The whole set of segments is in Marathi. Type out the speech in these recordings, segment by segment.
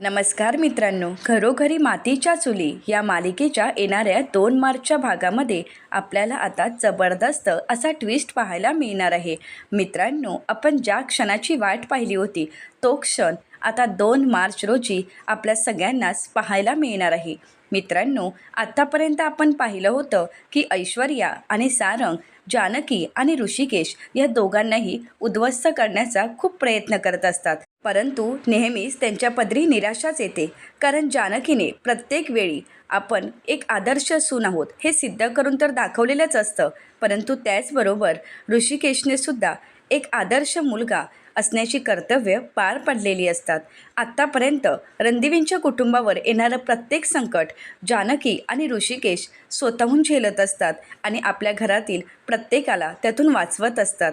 नमस्कार मित्रांनो घरोघरी मातीच्या चुली या मालिकेच्या येणाऱ्या दोन मार्चच्या भागामध्ये आपल्याला आता जबरदस्त असा ट्विस्ट पाहायला मिळणार आहे. मित्रांनो आपण ज्या क्षणाची वाट पाहिली होती तो क्षण आता दोन मार्च रोजी आपल्या सगळ्यांनाच पाहायला मिळणार आहे. मित्रांनो आत्तापर्यंत आपण पाहिलं होतं की ऐश्वर्या आणि सारंग जानकी आणि ऋषिकेश या दोघांनाही उद्ध्वस्त करण्याचा खूप प्रयत्न करत असतात. परंतु नेहमीच त्यांच्या पदरी निराशाच येते. कारण जानकीने प्रत्येक वेळी आपण एक आदर्श सून आहोत हे सिद्ध करून तर दाखवलेलंच असतं. परंतु त्याचबरोबर ऋषिकेशने सुद्धा एक आदर्श मुलगा असण्याची कर्तव्य पार पडलेली असतात. आत्तापर्यंत रणदिवींच्या कुटुंबावर येणारं प्रत्येक संकट जानकी आणि ऋषिकेश स्वतःहून झेलत असतात आणि आपल्या घरातील प्रत्येकाला त्यातून वाचवत असतात.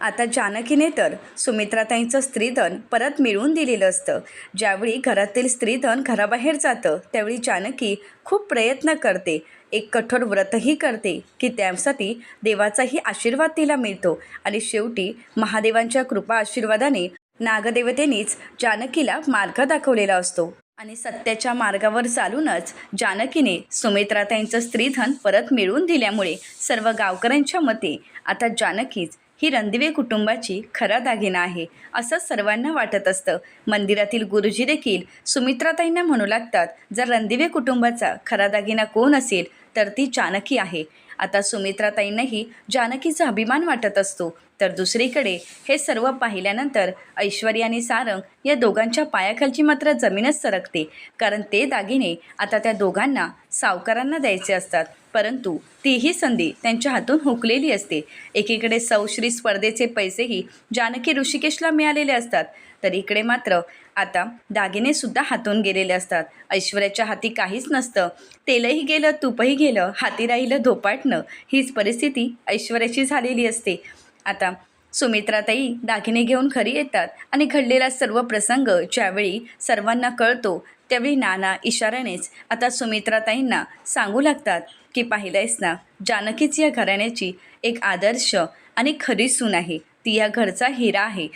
आता जानकीने तर सुमित्राताईंचं स्त्रीधन परत मिळवून दिलेलं असतं. ज्यावेळी घरातील स्त्रीधन घराबाहेर जातं त्यावेळी जानकी खूप प्रयत्न करते. एक कठोर व्रतही करते की त्यासाठी देवाचाही आशीर्वाद तिला मिळतो. आणि शेवटी महादेवांच्या कृपा आशीर्वादाने नागदेवतेनेच जानकीला मार्ग दाखवलेला असतो. आणि सत्याच्या मार्गावर चालूनच जानकीने सुमित्राताईंचं स्त्रीधन परत मिळवून दिल्यामुळे सर्व गावकऱ्यांच्या मते आता जानकीच ही रणदिवे कुटुंबाची खरा दागिना आहे असं सर्वांना वाटत असतं. मंदिरातील गुरुजी देखील सुमित्राताईंना म्हणू लागतात जर रणदिवे कुटुंबाचा खरा दागिना कोण असेल तर ती चाणकी आहे. आता सुमित्राताईंनाही जानकीचा अभिमान वाटत असतो. तर दुसरीकडे हे सर्व पाहिल्यानंतर ऐश्वर्या आणि सारंग या दोघांच्या पायाखालची मात्र जमीनच सरकते. कारण ते दागिने आता त्या दोघांना सावकारांना द्यायचे असतात. परंतु तीही संधी त्यांच्या हातून हुकलेली असते. एकीकडे सौश्री स्पर्धेचे पैसेही जानकी ऋषिकेशला मिळालेले असतात. तर इकडे मात्र आता दागिनेसुद्धा हातून गेलेले असतात. ऐश्वर्याच्या हाती काहीच नसतं. तेलही गेलं तूपही गेलं हाती राहिलं धोपाटणं. हीच परिस्थिती ऐश्वर्याची झालेली असते. आता सुमित्राताई दागिने घेऊन घरी येतात आणि घडलेला सर्व प्रसंग ज्यावेळी सर्वांना कळतो त्यावेळी नाना इशाऱ्यानेच आता सुमित्राताईंना सांगू लागतात की पाहिलंयस ना जानकीच या घराण्याची एक आदर्श आणि खरी सून आहे. ती या घरचा हिरा आहे.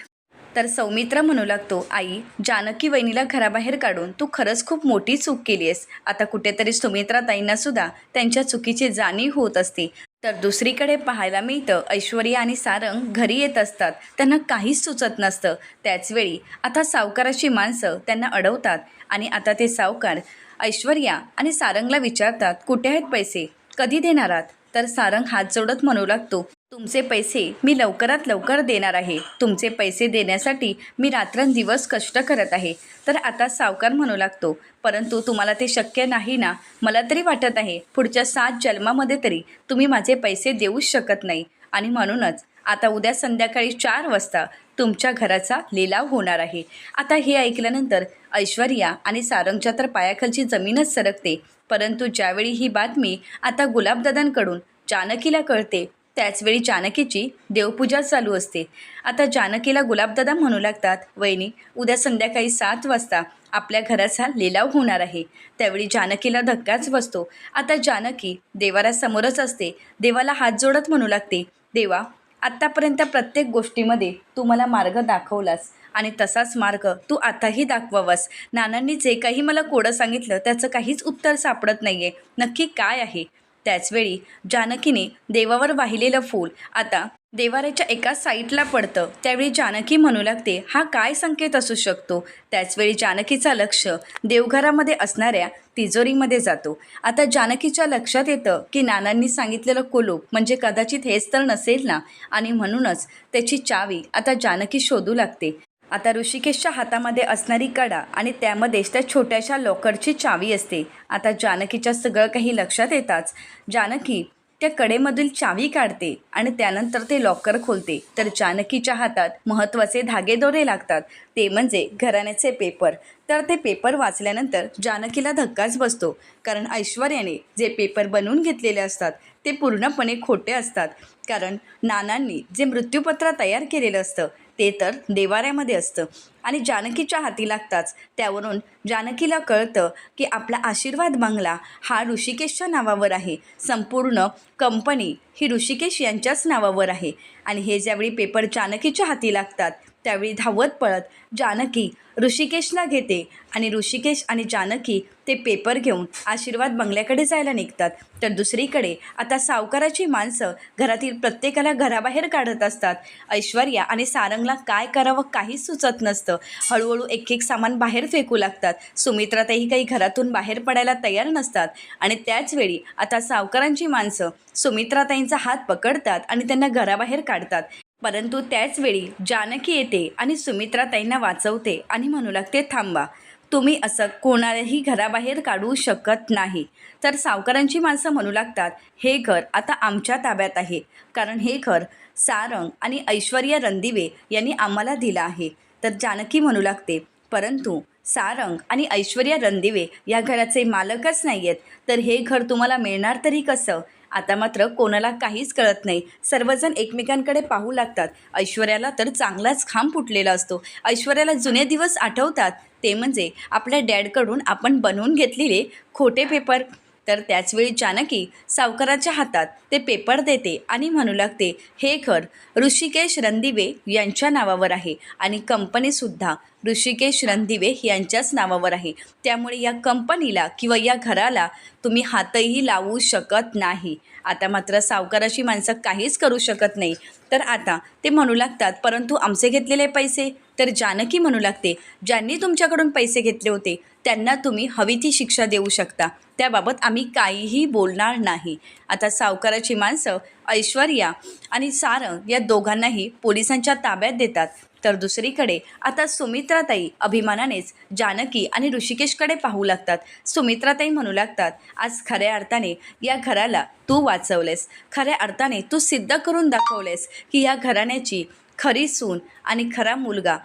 तर सौमित्र म्हणू लागतो आई जानकी वहिनीला घराबाहेर काढून तू खरंच खूप मोठी चूक केली आहेस आता कुठेतरी सुमित्राताईंना सुद्धा त्यांच्या चुकीची जाणीव होत असते. तर दुसरीकडे पाहायला मिळतं ऐश्वर्या आणि सारंग घरी येत असतात. त्यांना काहीच सुचत नसतं. त्याचवेळी आता सावकाराची माणसं त्यांना अडवतात आणि आता ते सावकार ऐश्वर्या आणि सारंगला विचारतात कुठे आहेत पैसे? कधी देणार आहात? तर सारंग हात जोडत म्हणू लागतो तुमचे पैसे मी लवकरात लवकर देणार आहे. तुमचे पैसे देण्यासाठी मी रात्रंदिवस कष्ट करत आहे. तर आता सावकार म्हणू लागतो परंतु तुम्हाला ते शक्य नाही ना? मला तरी वाटत आहे पुढच्या सात जन्मामध्ये तरी तुम्ही माझे पैसे देऊच शकत नाही. आणि म्हणूनच आता उद्या संध्याकाळी चार वाजता तुमच्या घराचा लिलाव होणार आहे. आता हे ऐकल्यानंतर ऐश्वर्या आणि सारंगच्या तर पायाखालची जमीनच सरकते. परंतु ज्यावेळी ही बातमी आता गुलाबदादांकडून जानकीला कळते त्याचवेळी जानकीची देवपूजा चालू असते. आता जानकीला गुलाबदादा म्हणू लागतात. वहिनी उद्या संध्याकाळी सात वाजता आपल्या घराचा लिलाव होणार आहे. त्यावेळी जानकीला धक्काच बसतो. आता जानकी देवारासमोरच असते. देवाला हात जोडत म्हणू लागते देवा आत्तापर्यंत प्रत्येक गोष्टीमध्ये तू मला मार्ग दाखवलास आणि तसाच मार्ग तू आताही दाखवावास. नानांनी जे काही मला कोडं सांगितलं त्याचं काहीच उत्तर सापडत नाही आहे नक्की काय आहे? त्याचवेळी जानकीने देवावर वाहिलेलं फूल आता देवाऱ्याच्या एका साईटला पडतं. त्यावेळी जानकी म्हणू लागते हा काय संकेत असू शकतो? त्याचवेळी जानकीचा लक्ष देवघरामध्ये असणाऱ्या तिजोरीमध्ये जातो. आता जानकीच्या लक्षात येतं की नानांनी सांगितलेलं कुलूप म्हणजे कदाचित हेच तर नसेल ना? आणि म्हणूनच त्याची चावी आता जानकी शोधू लागते. आता ऋषिकेशच्या हातामध्ये असणारी कडा आणि त्यामध्येच त्या छोट्याशा लॉकरची चावी असते. आता जानकीच्या सगळं काही लक्षात येताच जानकी त्या कडेमधील चावी काढते आणि त्यानंतर ते लॉकर खोलते. तर जानकीच्या हातात महत्त्वाचे धागेदोरे लागतात. ते म्हणजे घराण्याचे पेपर तर ते पेपर वाचल्यानंतर जानकीला धक्काच बसतो. कारण ऐश्वर्याने जे पेपर बनवून घेतलेले असतात ते पूर्णपणे खोटे असतात. कारण नानांनी जे मृत्यूपत्र तयार केलेलं असतं ते तर देवाऱ्यामध्ये असतं. आणि जानकीच्या हाती लागताच. त्यावरून जानकीला कळतं की आपला आशीर्वाद बंगला हा ऋषिकेशच्या नावावर आहे. संपूर्ण कंपनी ही ऋषिकेश यांच्याच नावावर आहे. आणि हे ज्यावेळी पेपर जानकीच्या हाती लागतात त्यावेळी धावत पळत जानकी ऋषिकेशला घेते आणि ऋषिकेश आणि जानकी ते पेपर घेऊन आशीर्वाद बंगल्याकडे जायला निघतात. तर दुसरीकडे आता सावकाराची माणसं घरातील प्रत्येकाला घराबाहेर काढत असतात. ऐश्वर्या आणि सारंगला काय करावं काहीच सुचत नसतं. हळूहळू एक एक सामान बाहेर फेकू लागतात. सुमित्राताई काही घरातून बाहेर पडायला तयार नसतात. आणि त्याचवेळी आता सावकारांची माणसं सुमित्राताईंचा हात पकडतात आणि त्यांना घराबाहेर काढतात. परंतु त्याचवेळी जानकी येते आणि सुमित्रा ताईंना वाचवते आणि म्हणू लागते थांबा तुम्ही असं कोणालाही घराबाहेर काढू शकत नाही. तर सावकारांची माणसं म्हणू लागतात हे घर आता आमच्या ताब्यात आहे. कारण हे घर सारंग आणि ऐश्वर्या रणदिवे यांनी आम्हाला दिलं आहे. तर जानकी म्हणू लागते परंतु सारंग आणि ऐश्वर्या रणदिवे या घराचे मालकच नाही आहेत तर हे घर तुम्हाला मिळणार तरी कसं? आता मात्र कोणाला काहीच कळत नाही. सर्वजण एकमेकांकडे पाहू लागतात. ऐश्वर्याला तर चांगलाच खांब फुटलेला असतो. ऐश्वर्याला जुने दिवस आठवतात. ते म्हणजे आपल्या डॅडकडून आपण बनवून घेतलेले खोटे पेपर तर त्याचवेळी जानकी सावकाराच्या हातात ते पेपर देते आणि म्हणू लागते हे घर ऋषिकेश रणदिवे यांच्या नावावर आहे आणि कंपनीसुद्धा ऋषिकेश रणदिवे यांच्याच नावावर आहे. त्यामुळे या कंपनीला किंवा या घराला तुम्ही हातही लावू शकत नाही. आता मात्र सावकाराची माणसं काहीच करू शकत नाही. तर आता ते म्हणू लागतात परंतु आमचे घेतलेले पैसे? तर जानकी म्हणू लागते ज्यांनी तुमच्याकडून पैसे घेतले होते त्यांना तुम्ही हवी ती शिक्षा देऊ शकता. त्याबाबत आम्ही काहीही बोलणार नाही. आता सावकाराची माणसं ऐश्वर्या आणि सारंग या दोघांनाही पोलिसांच्या ताब्यात देतात. तर दुसरीकडे आता सुमित्राताई अभिमानानेच जानकी आणि ऋषिकेशकडे पाहू लागतात. सुमित्राताई म्हणू लागतात आज खऱ्या अर्थाने या घराला तू वाचवलेस. खऱ्या अर्थाने तू सिद्ध करून दाखवलेस की या घराण्याची खरी सून आणि खरा मुलगा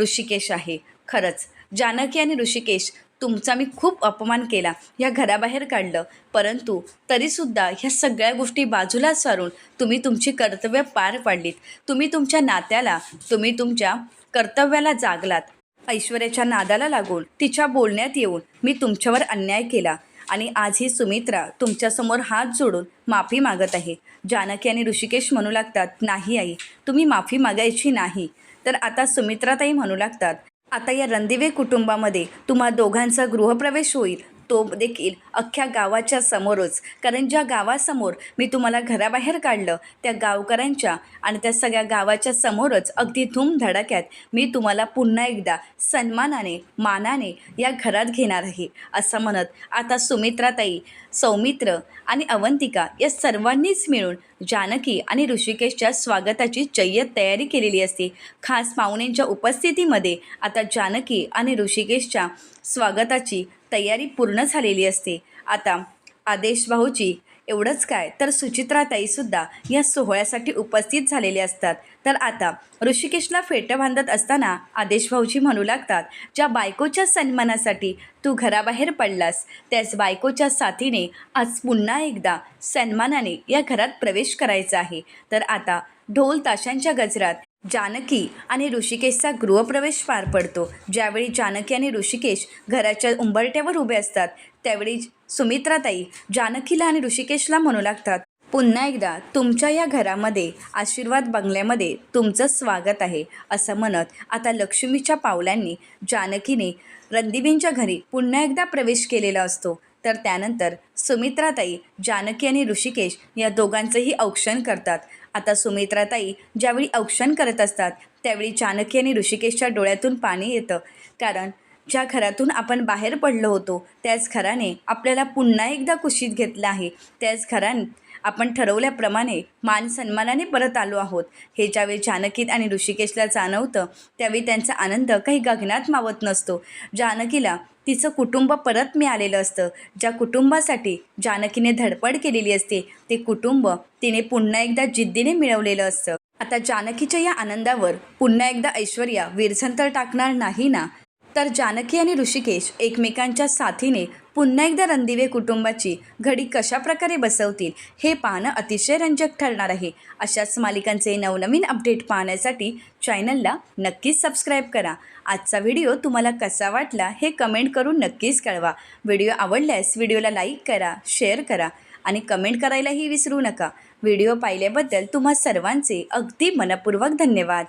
ऋषिकेश आहे. खरंच जानकी आणि ऋषिकेश तुमचा मी खूप अपमान केला या घराबाहेर काढलं. परंतु तरीसुद्धा ह्या सगळ्या गोष्टी बाजूला सारून तुम्ही तुमची कर्तव्य पार पाडलीत. तुम्ही तुमच्या नात्याला तुम्ही तुमच्या कर्तव्याला जागलात. ऐश्वर्याच्या नादाला लागून तिच्या बोलण्यात येऊन मी तुमच्यावर अन्याय केला आणि आज ही सुमित्रा तुमच्यासमोर हात जोडून माफी मागत आहे. जानकी आणि ऋषिकेश म्हणू लागतात नाही आई तुम्ही माफी मागायची नाही. तर आता सुमित्राताई म्हणू लागतात आता या रणदिवे कुटुंबामध्ये तुम्हा दोघांचा गृहप्रवेश होईल. तो देखील अख्ख्या गावाच्या समोरच. कारण ज्या गावासमोर मी तुम्हाला घराबाहेर काढलं त्या गावकऱ्यांच्या आणि त्या सगळ्या गावाच्या समोरच अगदी धूमधडाक्यात मी तुम्हाला पुन्हा एकदा सन्मानाने मानाने या घरात घेणार आहे असं म्हणत आता सुमित्राताई सौमित्र आणि अवंतिका या सर्वांनीच मिळून जानकी आणि ऋषिकेशच्या स्वागताची जय्यत तयारी केलेली असते. खास पाहुण्यांच्या उपस्थितीमध्ये आता जानकी आणि ऋषिकेशच्या स्वागताची तयारी पूर्ण झालेली असते. आता आदेश भाऊजी एवढंच काय? तर सुचित्राताईसुद्धा या सोहळ्यासाठी उपस्थित झालेले असतात. तर आता ऋषिकेशला फेटं बांधत असताना आदेश भाऊजी म्हणू लागतात ज्या बायकोच्या सन्मानासाठी तू घराबाहेर पडलास त्याच बायकोच्या साथीने आज पुन्हा एकदा सन्मानाने या घरात प्रवेश करायचा आहे. तर आता ढोल ताशांच्या गजरात जानकी आणि ऋषिकेशचा गृहप्रवेश पार पडतो. ज्यावेळी जानकी आणि ऋषिकेश घराच्या उंबरट्यावर उभे असतात त्यावेळी सुमित्राताई जानकीला आणि ऋषिकेशला म्हणू लागतात पुन्हा एकदा तुमच्या या घरामध्ये आशीर्वाद बंगल्यामध्ये तुमचं स्वागत आहे असं म्हणत आता लक्ष्मीच्या पावलांनी जानकीने रणदिबींच्या घरी पुन्हा एकदा प्रवेश केलेला असतो. तर त्यानंतर सुमित्राताई जानकी आणि ऋषिकेश या दोघांचंही औक्षण करतात. आता सुमित्राताई ज्यावेळी औक्षण करत असतात त्यावेळी चाणक्य आणि ऋषिकेशच्या डोळ्यातून पाणी येतं. कारण ज्या घरातून आपण बाहेर पडलो होतो त्याच घराने आपल्याला पुन्हा एकदा कुशीत घेतलं आहे. त्याच घरान आपण ठरवल्याप्रमाणे मान सन्मानाने परत आलो आहोत. हे ज्यावेळी जानकीत आणि ऋषिकेशला जाणवतं त्यावेळी त्यांचा आनंद काही गगनात मावत नसतो. जानकीला तिचं कुटुंब परत मिळालेलं असतं. ज्या कुटुंबासाठी जानकीने धडपड केलेली असते ते कुटुंब तिने पुन्हा एकदा जिद्दीने मिळवलेलं असतं. आता जानकीच्या या आनंदावर पुन्हा एकदा ऐश्वर्या विरझंतर टाकणार नाही ना? तर जानकी आणि ऋषिकेश एकमेकांच्या साथीने पुन्हा एकदा रणदिवे कुटुंबाची घडी कशाप्रकारे बसवतील हे पाहणं अतिशय रंजक ठरणार आहे. अशाच मालिकांचे नवनवीन अपडेट पाहण्यासाठी चॅनलला नक्कीच सबस्क्राईब करा. आजचा व्हिडिओ तुम्हाला कसा वाटला हे कमेंट करून नक्कीच कळवा. व्हिडिओ आवडल्यास व्हिडिओला लाईक करा शेअर करा आणि कमेंट करायलाही विसरू नका. व्हिडिओ पाहिल्याबद्दल तुम्हा सर्वांचे अगदी मनपूर्वक धन्यवाद.